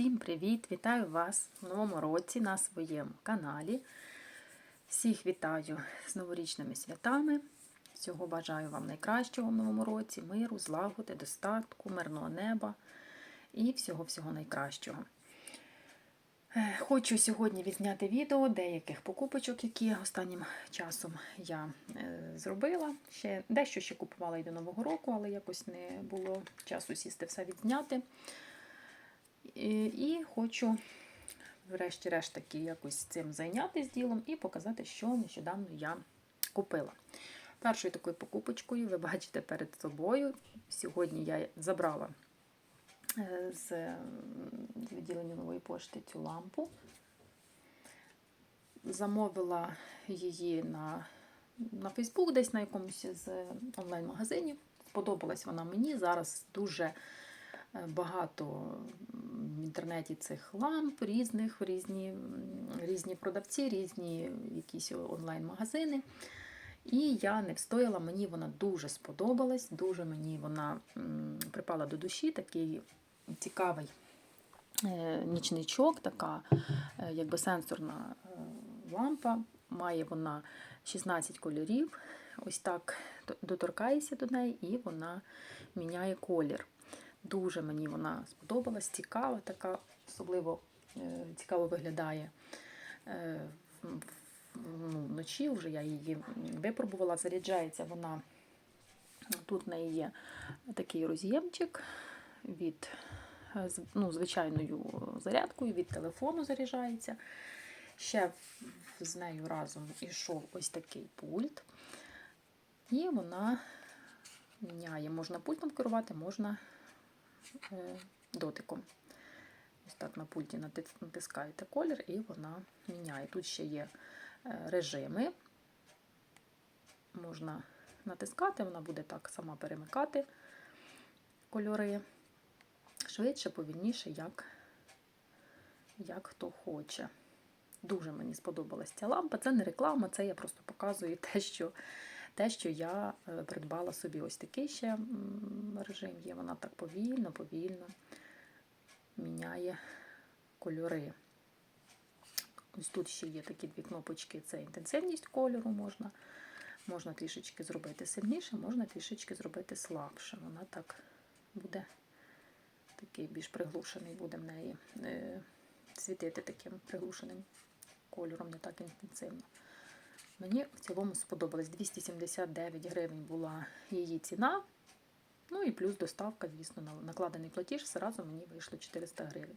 Всім привіт! Вітаю вас в новому році на своєму каналі. Всіх вітаю з новорічними святами. Всього бажаю вам найкращого в новому році, миру, злагоди, достатку, мирного неба і всього-всього найкращого. Е, Хочу сьогодні відзняти відео деяких покупочок, які останнім часом я е, зробила. Ще дещо ще купувала і до Нового року, але якось не було часу сісти все відзняти. І, хочу, врешті-решт, таки якось цим зайнятися ділом і показати, що нещодавно я купила. Першою такою покупочкою ви бачите перед собою. Сьогодні я забрала е, з відділення нової пошти цю лампу. Замовила її на, на Фейсбук, десь на якомусь з онлайн-магазинів. Сподобалась вона мені. Зараз дуже багато в інтернеті цих ламп, різних, різні, різні продавці, різні якісь онлайн-магазини. І я не встояла, мені вона дуже сподобалась, дуже мені вона припала до душі, такий цікавий е, нічничок, така е, якби сенсорна е, лампа. Має вона 16 кольорів. Ось так доторкаєшся до неї, і вона міняє колір. Дуже мені вона сподобалась, цікава, така, особливо е, цікаво виглядає е, ну, вночі. Вже я її випробувала, заряджається вона. Тут в неї є такий роз'ємчик від ну, звичайною зарядкою, від телефону заряджається. Ще з нею разом ішов ось такий пульт. І вона міняє. Можна пультом керувати, можна дотиком. Ось так на пульті натискаєте колір, і вона міняє. Тут ще є режими. Можна натискати, вона буде так сама перемикати кольори. Швидше, повільніше, як, як хто хоче. Дуже мені сподобалась ця лампа. Це не реклама, це я просто показую те, що те, що я придбала собі ось такий ще режим є. Вона так повільно, повільно міняє кольори. Ось тут ще є такі дві кнопочки: це інтенсивність кольору можна. Можна трішечки зробити сильніше, можна трішечки зробити слабше. Вона так буде такий більш приглушений, буде в неї е, світити таким приглушеним кольором, не так інтенсивно. Мені в цілому сподобалось. 279 гривень була її ціна. Ну і плюс доставка, звісно, на накладений платіж, зразу мені вийшло 400 гривень.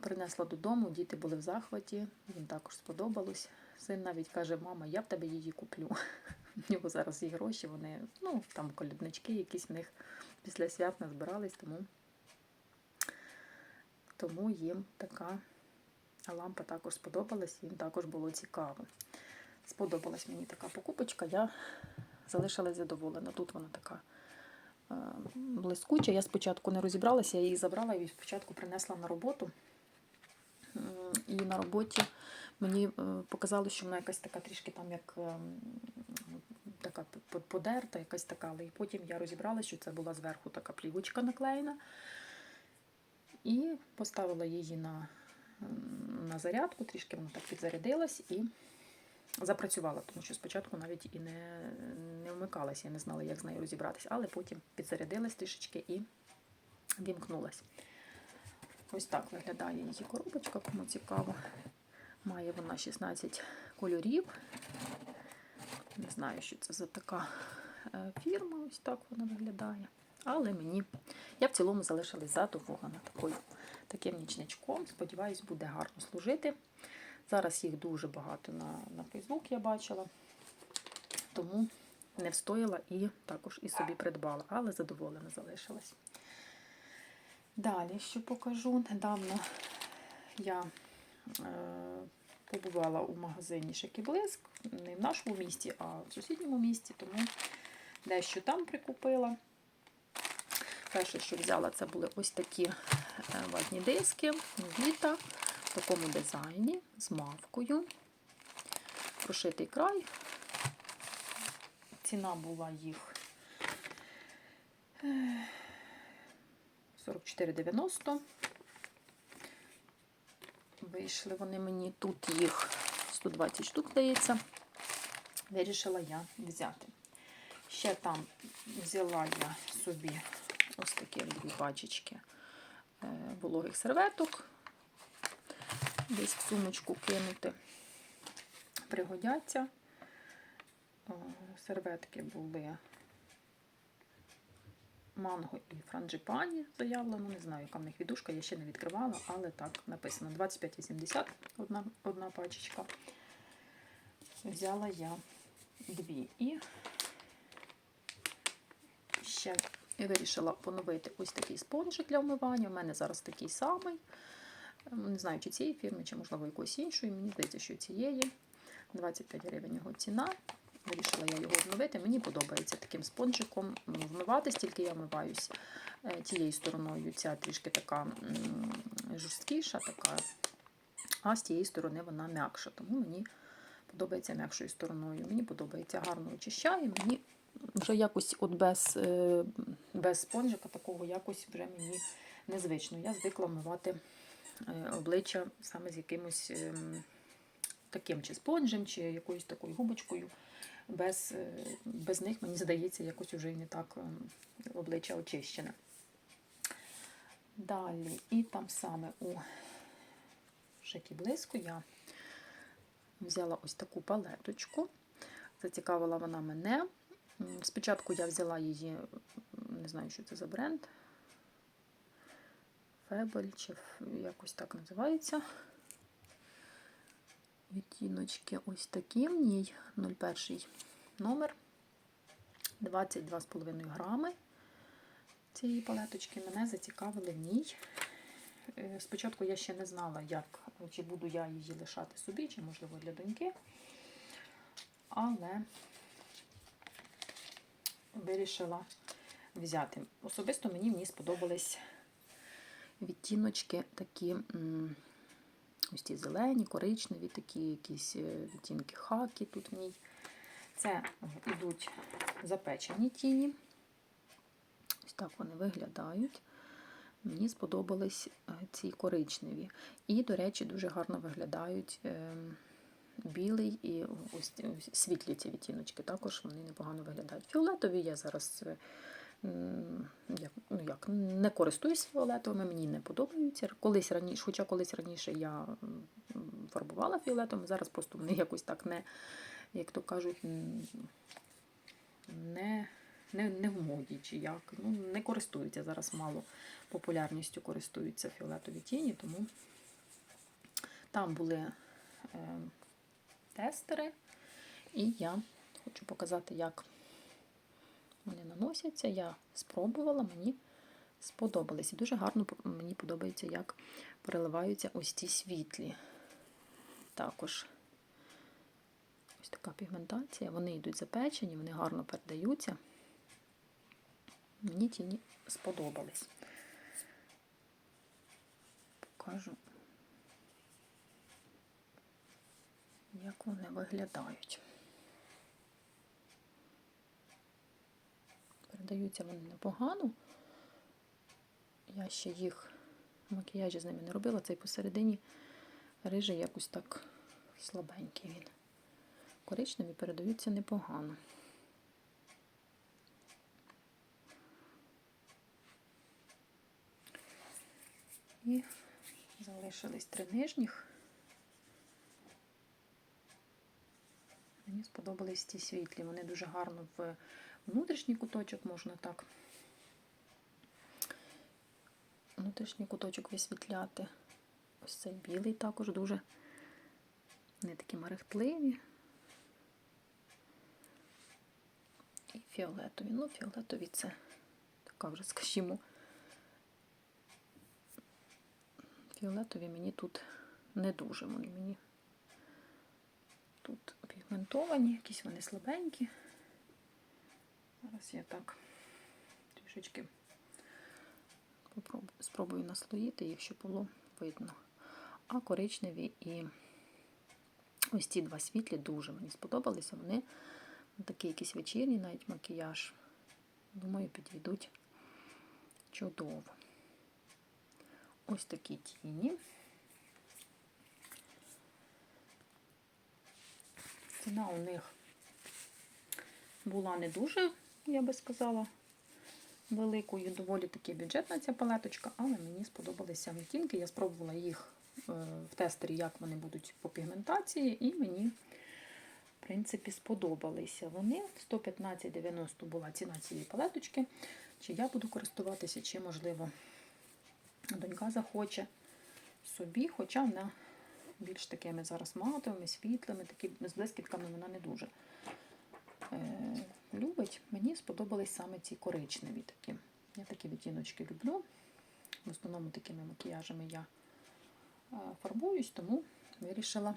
Принесла додому, діти були в захваті, їм також сподобалось. Син навіть каже, мама, я в тебе її куплю. У нього зараз є гроші, вони, ну, там коляднички якісь в них після свят назбирались, тому, тому їм така лампа також сподобалась, їм також було цікаво. Сподобалась мені така покупочка, я залишилась задоволена. Тут вона така е, блискуча. Я спочатку не розібралася, я її забрала і спочатку принесла на роботу. І на роботі мені е, показалося, що вона якась така трішки там як е, така подерта, якась така, але і потім я розібрала, що це була зверху така плівочка наклеєна. І поставила її на на зарядку, трішки вона так підзарядилась і запрацювала, тому що спочатку навіть і не не вмикалася, я не знала, як з нею розібратися, але потім підзарядилась трішечки і вімкнулась. Ось так виглядає її коробочка, кому цікаво. Має вона 16 кольорів. Не знаю, що це за така е, фірма, ось так вона виглядає. Але мені, я в цілому залишилась задоволена такою, таким нічничком. Сподіваюсь, буде гарно служити. Зараз їх дуже багато на на Facebook я бачила, тому не встояла і також і собі придбала, але задоволена залишилась. Далі, що покажу, недавно я е, побувала у магазині Шекіблиск, не в нашому місті, а в сусідньому місті, тому дещо там прикупила. Перше, що взяла, це були ось такі ватні диски, Віта в такому дизайні з мавкою. Прошитий край. Ціна була їх 44,90. Вийшли вони мені тут їх 120 штук, здається. Вирішила я взяти. Ще там взяла я собі ось такі дві пачечки е, вологих серветок. Десь в сумочку кинути. Пригодяться. Серветки були манго і франджипані заявлено. Не знаю, яка в них відушка, я ще не відкривала, але так написано 25,80 одна, одна пачечка. Взяла я дві. І ще я вирішила поновити ось такий спонжик для вмивання. У мене зараз такий самий. Не знаю, чи цієї фірми, чи, можливо, якоїсь іншої. Мені здається, що цієї. 25 гривень його ціна. Вирішила я його обновити. Мені подобається таким спонжиком вмиватись, тільки я вмиваюсь е, тією стороною. Ця трішки така жорсткіша, така, а з тієї сторони вона м'якша. Тому мені подобається м'якшою стороною. Мені подобається гарно очищає. Мені вже якось от без, е, без спонжика такого якось вже мені незвично. Я звикла вмивати е, обличчя саме з якимось ем, таким чи спонжем, чи якоюсь такою губочкою. Без, е, без них, мені здається, якось вже і не так ем, обличчя очищене. Далі, і там саме у Шекі Блиску я взяла ось таку палеточку. Зацікавила вона мене. Спочатку я взяла її, не знаю, що це за бренд. Фебель, чи якось так називається. Відтіночки ось такі в ній 01 номер 22,5 грами цієї палеточки. Мене зацікавили в ній. Е, Спочатку я ще не знала, як, чи буду я її лишати собі, чи, можливо, для доньки. Але вирішила взяти. Особисто мені в ній сподобались відтіночки такі. Ось ті зелені, коричневі, такі якісь е, відтінки хаки тут в ній. Це йдуть запечені тіні. Ось так вони виглядають. Мені сподобались е, ці коричневі. І, до речі, дуже гарно виглядають е, білий і ось світлі ці відтіночки. Також вони непогано виглядають. Фіолетові я зараз як, ну, як, не користуюсь фіолетовими, мені не подобаються. Колись раніше, хоча колись раніше я фарбувала фіолетовими, зараз просто вони якось так не, як то кажуть, не, не, не в моді чи як. Ну, не користуються зараз мало популярністю користуються фіолетові тіні, тому там були е, тестери, і я хочу показати, як вони наносяться. Я спробувала, мені сподобались. І дуже гарно мені подобається, як переливаються ось ці світлі. Також ось така пігментація. Вони йдуть запечені, вони гарно передаються. Мені тіні сподобались. Покажу, як вони виглядають. Передаються вони непогано. Я ще їх макіяжі з ними не робила. Цей посередині рижий якось так слабенький він. Коричневі передаються непогано. І залишились три нижніх. Мені сподобались ті світлі. Вони дуже гарно в внутрішній куточок можна так. Внутрішній куточок висвітляти. Ось цей білий також дуже не такі мерехтливі. І фіолетові. Ну, фіолетові це така вже, скажімо, фіолетові мені тут не дуже. Вони мені тут пігментовані, якісь вони слабенькі. Зараз я так трішечки спробую наслоїти щоб було видно. А коричневі і ось ці два світлі дуже мені сподобалися. Вони такий якийсь вечірній навіть макіяж. Думаю, підійдуть чудово. ось такі тіні. Ціна у них була не дуже, я би сказала, великою, доволі таки бюджетна ця палеточка, але мені сподобалися відтінки. Я спробувала їх е, в тестері, як вони будуть по пігментації, і мені, в принципі, сподобалися вони. 115,90 була ціна цієї палеточки. Чи я буду користуватися, чи, можливо, донька захоче собі, хоча вона більш такими зараз матовими, світлими, такі з блискітками вона не дуже е, любить. Мені сподобались саме ці коричневі такі. Я такі відтіночки люблю. В основному такими макіяжами я е, фарбуюсь, тому вирішила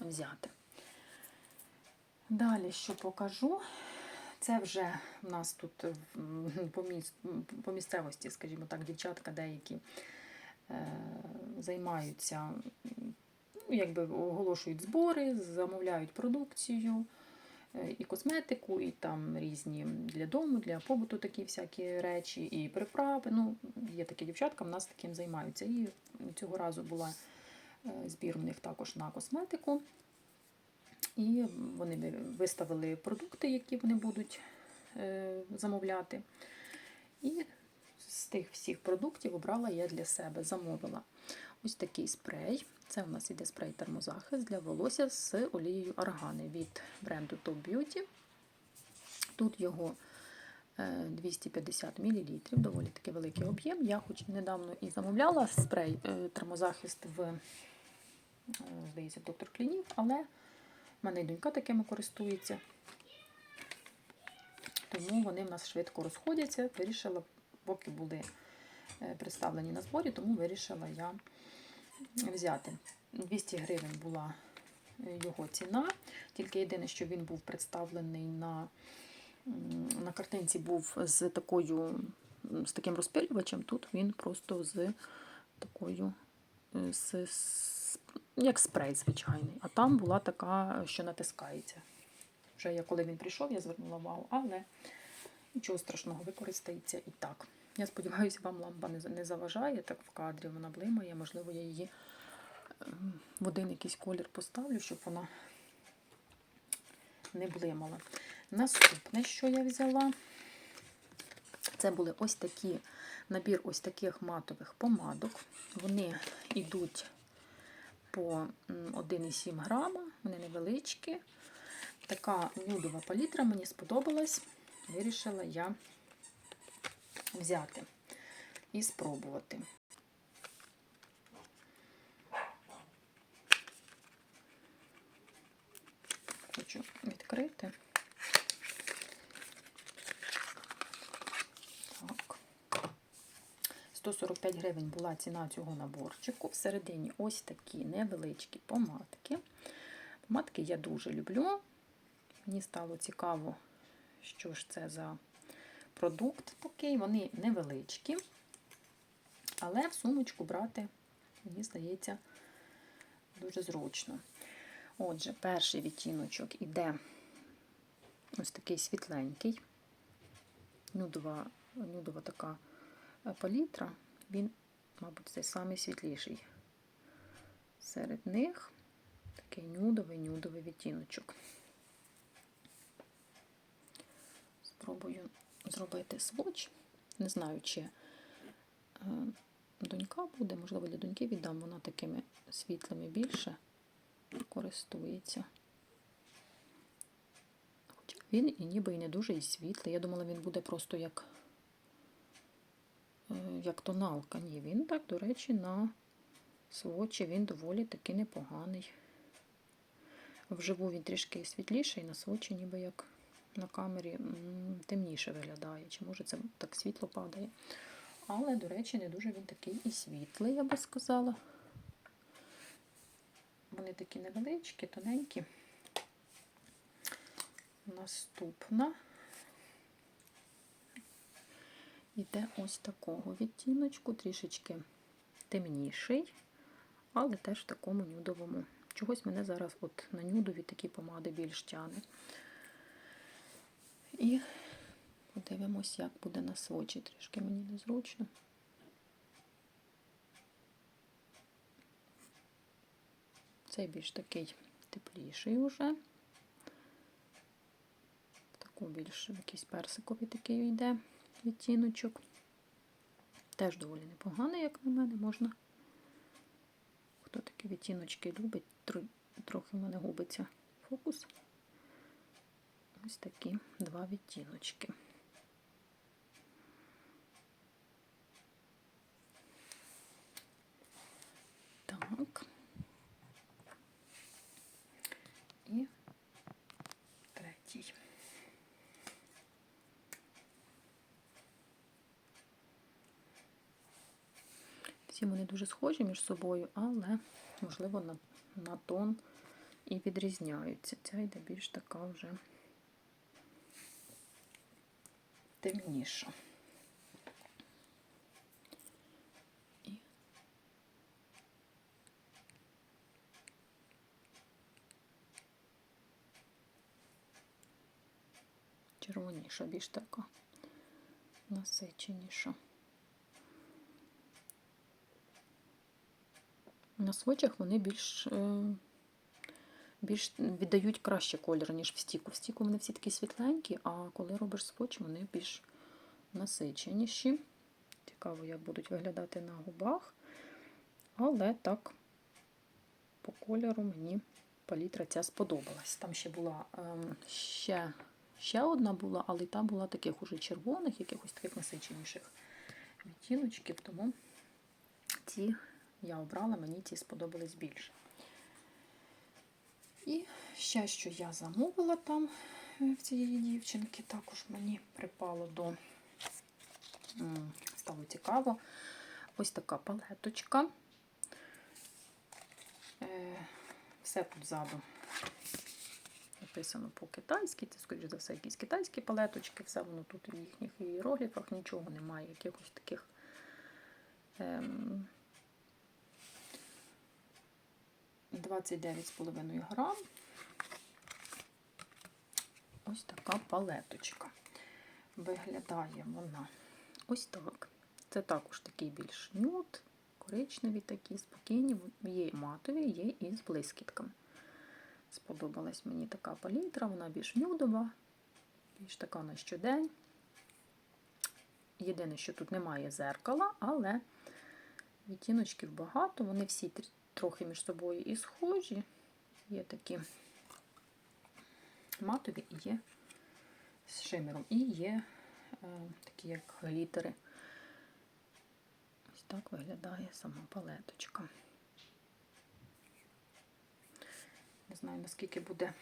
взяти. Далі, що покажу, це вже в нас тут по місцевості, скажімо так, дівчатка деякі е, займаються, ну, якби оголошують збори, замовляють продукцію, е, і косметику, і там різні для дому, для побуту такі всякі речі, і приправи. Ну, є такі дівчатка, в нас таким займаються. І цього разу була е, збір у них також на косметику. І вони виставили продукти, які вони будуть е, замовляти. І з тих всіх продуктів обрала я для себе, замовила ось такий спрей. Це у нас іде спрей термозахист для волосся з олією органи від бренду Top Beauty. Тут його е, 250 мл, доволі таки великий об'єм. Я хоч недавно і замовляла спрей е, термозахист в, е, здається, доктор Клінік, але в мене й донька такими користується. Тому вони в нас швидко розходяться. Вирішила, поки були е, представлені на зборі, тому вирішила я взяти. 200 гривень була е, його ціна. Тільки єдине, що він був представлений на, на картинці, був з такою з таким розпилювачем. Тут він просто з такою, е, з, з- як спрей звичайний. А там була така, що натискається. Вже я, коли він прийшов, я звернула увагу, але нічого страшного, використається і так. Я сподіваюся, вам лампа не, заважає так в кадрі, вона блимає. Можливо, я її ем, в один якийсь колір поставлю, щоб вона не блимала. Наступне, що я взяла, це були ось такі набір ось таких матових помадок. Вони йдуть по 1,7 грама, вони невеличкі. Така нюдова палітра мені сподобалась. Вирішила я взяти і спробувати. Хочу відкрити. Так. 145 гривень була ціна цього наборчику. Всередині ось такі невеличкі помадки. Помадки я дуже люблю. Мені стало цікаво, що ж це за продукт такий. Вони невеличкі, але в сумочку брати, мені здається, дуже зручно. Отже, перший відтіночок іде ось такий світленький, нюдова, нюдова така палітра. Він, мабуть, цей самий світліший. Серед них такий нюдовий-нюдовий відтіночок. Спробую зробити сводч. Не знаю, чи е, донька буде, можливо, для доньки віддам, вона такими світлими більше користується. Хоча він і ніби і не дуже і світлий. Я думала, він буде просто як, е, як тоналка. Ні, він так, до речі, на сводчі він доволі таки непоганий. Вживу він трішки світліший, на сводчі ніби як на камері темніше виглядає. Чи може це так світло падає. Але, до речі, не дуже він такий і світлий, я би сказала. Вони такі невеличкі, тоненькі. Наступна йде ось такого відтіночку, трішечки темніший, але теж в такому нюдовому. Чогось мене зараз от на нюдові такі помади більш тяне. І подивимось, як буде на свочі. Трішки мені незручно. Цей більш такий тепліший уже. Таку більш якийсь персиковий такий йде відтіночок. Теж доволі непоганий, як на мене, можна. Хто такі відтіночки любить, трохи в мене губиться фокус. Ось такі два відтіночки. Так. І третій. Всі вони дуже схожі між собою, але, можливо, на, на тон і відрізняються. Ця йде більш така вже темніша. І червоніша, більш така насиченіша. На свочах вони більш, е, більш віддають краще кольор, ніж в стіку. В стіку вони всі такі світленькі, а коли робиш свочі, вони більш насиченіші. Цікаво, як будуть виглядати на губах. Але так, по кольору мені палітра ця сподобалась. Там ще була ем, ще, ще одна була, але та була таких уже червоних, якихось таких насиченіших відтіночків, тому ці я обрала, мені ці сподобались більше. І ще, що я замовила там е, в цієї дівчинки, також мені припало до стало цікаво. Ось така палеточка. Е, Все тут ззаду написано по-китайськи, це, скоріш за все, якісь китайські палеточки, все воно тут в їхніх іерогліфах, нічого немає, якихось таких. Ем, 29,5 грам. Ось така палеточка. Виглядає вона ось так. Це також такий більш нюд, коричневі такі, спокійні. Є матові, є і з блискітками. Сподобалась мені така палітра, вона більш нюдова, більш така на щодень. Єдине, що тут немає зеркала, але відтіночків багато, вони всі трохи між собою і схожі. Є такі матові і є з шимером. І є е, такі, як глітери. Ось так виглядає сама палеточка. Не знаю, наскільки буде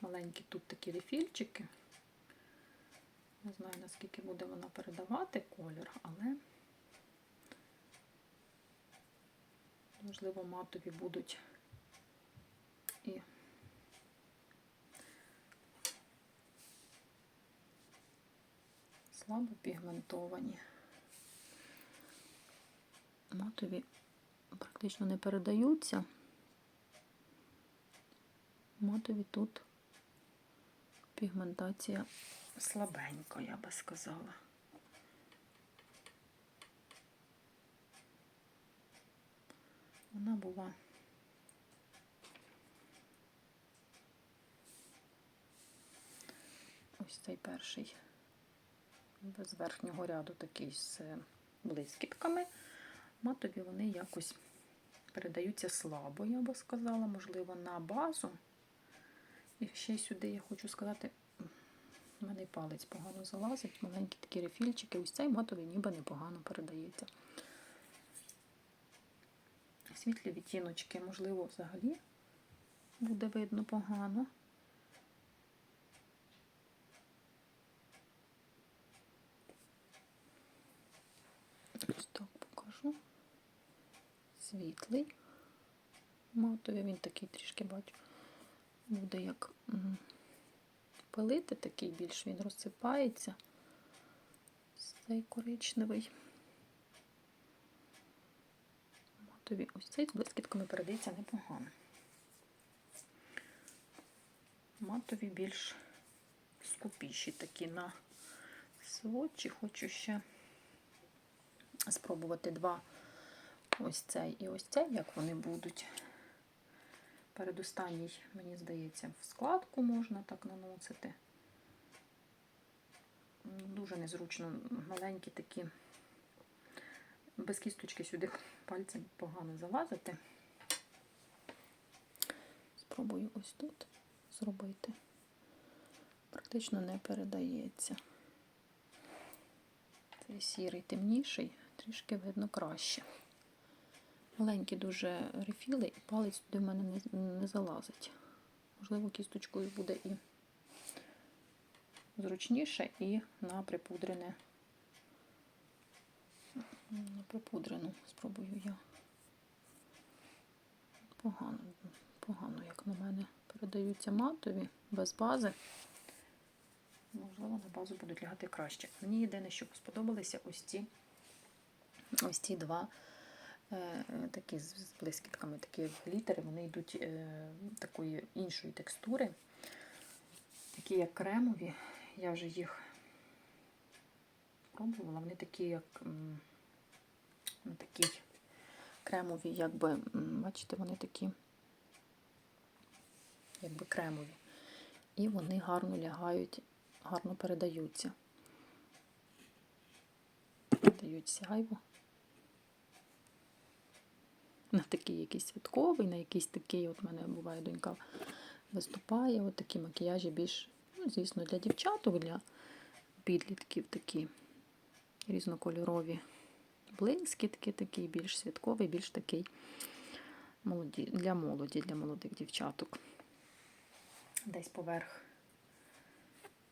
маленькі тут такі рефільчики. Не знаю, наскільки буде вона передавати колір, але можливо матові будуть і слабо пігментовані. Матові практично не передаються. Матові тут пігментація слабенька, я би сказала. Вона була ось цей перший без верхнього ряду такий з блискітками. Матові вони якось передаються слабо, я би сказала, можливо, на базу. І ще сюди я хочу сказати, в мене палець погано залазить, маленькі такі рефільчики. Ось цей матовий ніби непогано передається. Світлі відтіночки, можливо, взагалі буде видно погано. Ось так покажу. Світлий. Матовий, він такий трішки бачу. Буде як пилити, такий більш він розсипається. Цей коричневий. Матові ось цей з блискітками передається непогано. Матові більш скупіші такі на сводчі. Хочу ще спробувати два ось цей і ось цей, як вони будуть. Передостанній, мені здається, в складку можна так наносити. Дуже незручно, маленькі такі. Без кісточки сюди пальцем погано залазити. Спробую ось тут зробити. Практично не передається. Цей сірий темніший, трішки видно краще. Маленькі дуже рефіли, і палець туди в мене не, не залазить. Можливо, кісточкою буде і зручніше, і на припудрене. На припудрену спробую я. Погано, погано, як на мене, передаються матові без бази. Можливо, на базу будуть лягати краще. Мені єдине, що сподобалися ось ці, ось ці два е, такі з блискітками, такі глітери, вони йдуть е, такої іншої текстури, такі як кремові. Я вже їх пробувала, вони такі, як ну, кремові, якби, бачите, вони такі, якби кремові. І вони гарно лягають, гарно передаються. Передають сяйво. На такий якийсь святковий, на якийсь такий, от в мене буває донька виступає, от такі макіяжі більш, ну, звісно, для дівчаток, для підлітків такі різнокольорові блискітки, такий більш святковий, більш такий молоді, для молоді, для молодих дівчаток. Десь поверх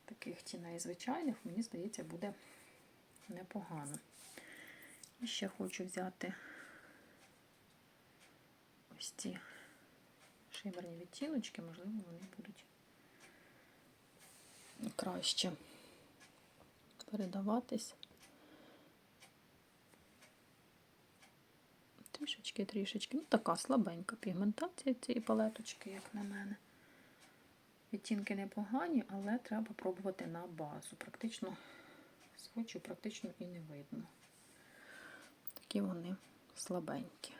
таких тіней звичайних, мені здається, буде непогано. І ще хочу взяти ось ці шимерні відтіночки, можливо, вони будуть краще передаватись. Трішечки, трішечки. Ну, така слабенька пігментація цієї палеточки, як на мене. Відтінки непогані, але треба пробувати на базу. Практично схочу, практично і не видно. Такі вони слабенькі.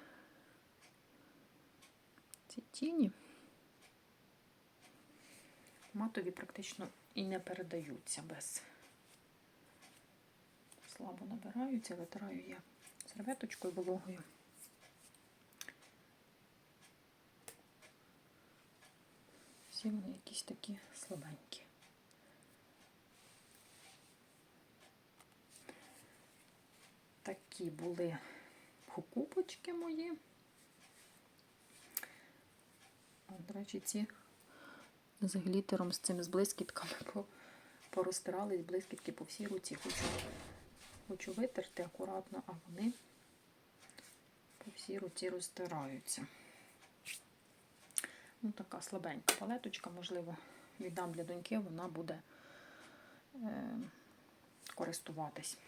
Ці тіні матові практично і не передаються без слабо набираються, витираю я серветочкою вологою. Всі вони якісь такі слабенькі. Такі були покупочки мої. До речі, ці з глітером, з цим з блискітками по- порозтирались блискітки по всій руці. Хочу, хочу витерти акуратно, а вони по всій руці розтираються. Ну, така слабенька палеточка, можливо, віддам для доньки, вона буде е, користуватись.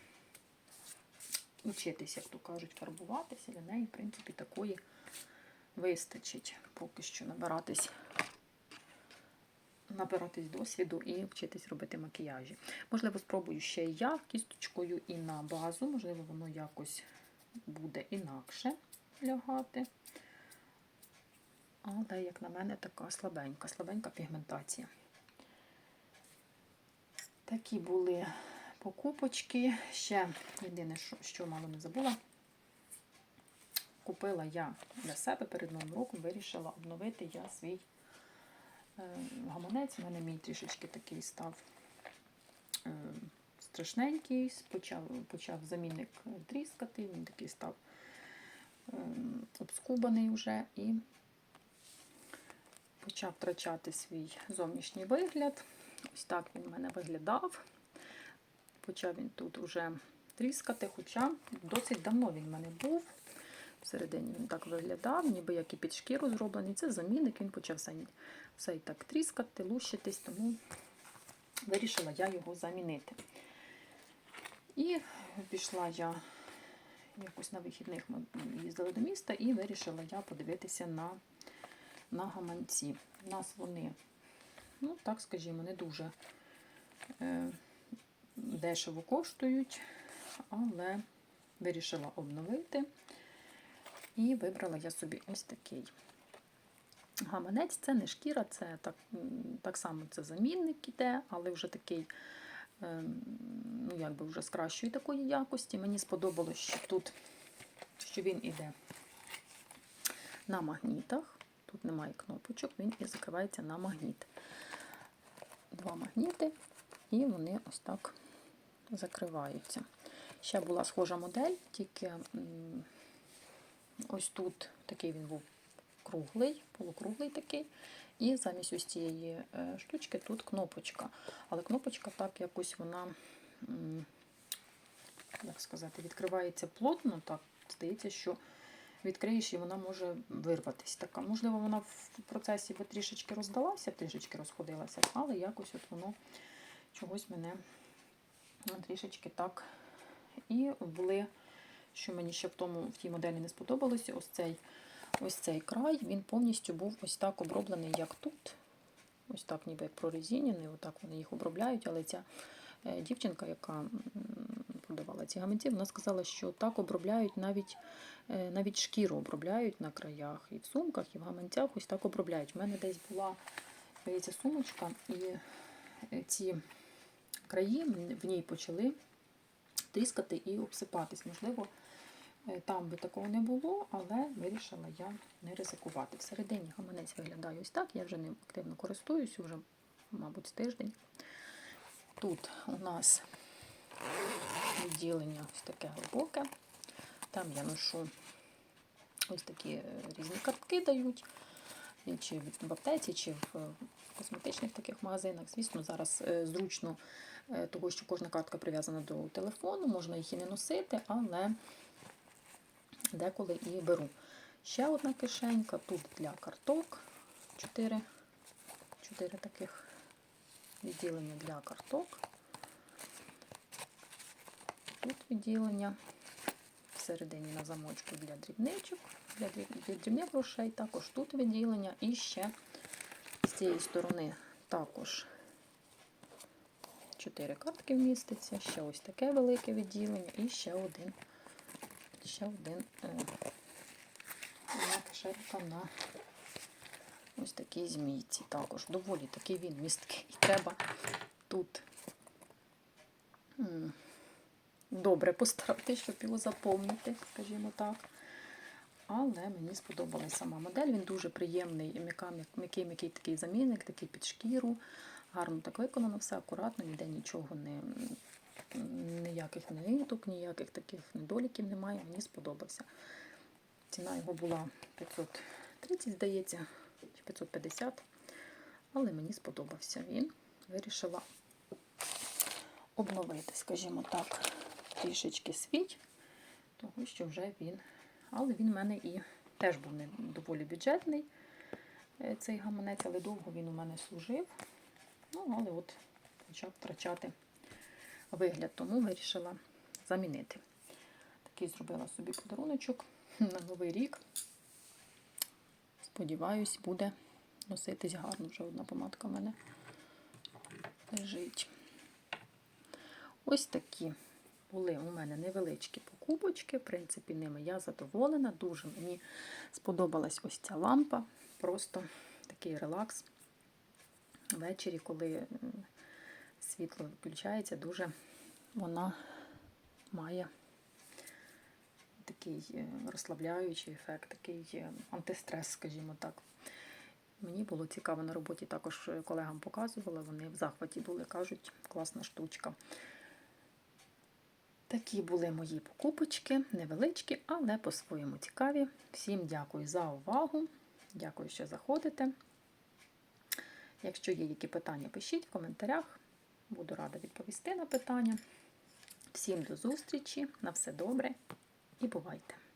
Учитись, як то кажуть, фарбуватися. Для неї, в принципі, такої вистачить поки що набиратись, набиратись досвіду і вчитись робити макіяжі. Можливо, спробую ще і я кісточкою і на базу, можливо, воно якось буде інакше лягати. Але, як на мене, така слабенька, слабенька пігментація. Такі були покупочки. Ще єдине, що, що мало не забула. Купила я для себе перед Новим роком, вирішила обновити я свій е, гаманець. У мене мій трішечки такий став е, страшненький, почав, почав замінник тріскати, він такий став е, обскубаний вже і почав втрачати свій зовнішній вигляд. Ось так він у мене виглядав. Почав він тут вже тріскати, хоча досить давно він в мене був. Всередині він так виглядав, ніби як і під шкіру зроблений. Це замінник, він почав все і так тріскати, лущитись, тому вирішила я його замінити. І пішла я якось на вихідних ми їздили до міста і вирішила я подивитися на, на гаманці. У нас вони, ну так скажімо, не дуже е, дешево коштують, але вирішила обновити. І вибрала я собі ось такий гаманець. Це не шкіра, це так, так само це замінник іде, але вже такий, ем, ну якби вже з кращої такої якості. Мені сподобалось, що тут що він іде на магнітах. Тут немає кнопочок, він і закривається на магніт. Два магніти, і вони ось так закриваються. Ще була схожа модель, тільки ось тут такий він був круглий, полукруглий такий. І замість ось цієї е, штучки тут кнопочка. Але кнопочка так якось вона, як сказати, відкривається плотно, так здається, що відкриєш і вона може вирватися. Така, можливо, вона в процесі би трішечки роздалася, трішечки розходилася, але якось от воно чогось мене трішечки так. І були, що мені ще в тому в тій моделі не сподобалося, ось цей, ось цей край, він повністю був ось так оброблений, як тут. Ось так, ніби як прорезинений, отак вони їх обробляють, але ця е, дівчинка, яка продавала ці гаманці, вона сказала, що так обробляють навіть, е, навіть шкіру обробляють на краях, і в сумках, і в гаманцях ось так обробляють. У мене десь була здається, сумочка, і е, ці краї в ній почали тріскати і обсипатись. Можливо, е, там би такого не було, але вирішила я не ризикувати. Всередині гаманець виглядає ось так. Я вже ним активно користуюсь, вже, мабуть, тиждень. Тут у нас відділення ось таке глибоке. Там я ношу ось такі е, різні картки дають, чи в аптеці, чи в е, косметичних таких магазинах. Звісно, зараз е, зручно, того, що кожна картка прив'язана до телефону, можна їх і не носити, але деколи і беру. Ще одна кишенька, тут для карток. Чотири таких відділення для карток. Тут відділення всередині на замочку для дрібничок, для дріб- для дрібних грошей. Також тут відділення. І ще з цієї сторони також 4 картки вміститься, ще ось таке велике відділення і ще один, ще один е, на ось такій змійці. Також доволі такий він місткий. Треба тут добре постаратися, щоб його заповнити, скажімо так. Але мені сподобалась сама модель. Він дуже приємний, м'яка- м'який, м'який такий замінник, такий під шкіру. Гарно так виконано, все акуратно, ніде нічого не ніяких ниток, ніяких таких недоліків немає. Мені сподобався. Ціна його була 530, здається, чи 550. Але мені сподобався він. Вирішила обновити, скажімо так, трішечки свій, тому що вже він. Але він в мене і теж був не доволі бюджетний, е, цей гаманець, але довго він у мене служив. Ну, але от почав втрачати вигляд, тому вирішила замінити. Такий зробила собі подаруночок на Новий рік. Сподіваюсь, буде носитись гарно. Вже одна помадка в мене лежить. Ось такі були у мене невеличкі покупочки. В принципі, ними я задоволена. Дуже мені сподобалась ось ця лампа. Просто такий релакс. Ввечері, коли світло включається, дуже вона має такий е, розслабляючий ефект, такий е, антистрес, скажімо так. Мені було цікаво на роботі, також е, колегам показувала, вони в захваті були, кажуть, класна штучка. Такі були мої покупочки, невеличкі, але по-своєму цікаві. Всім дякую за увагу. Дякую, що заходите. Якщо є які питання, пишіть в коментарях. Буду рада відповісти на питання. Всім до зустрічі, на все добре і бувайте!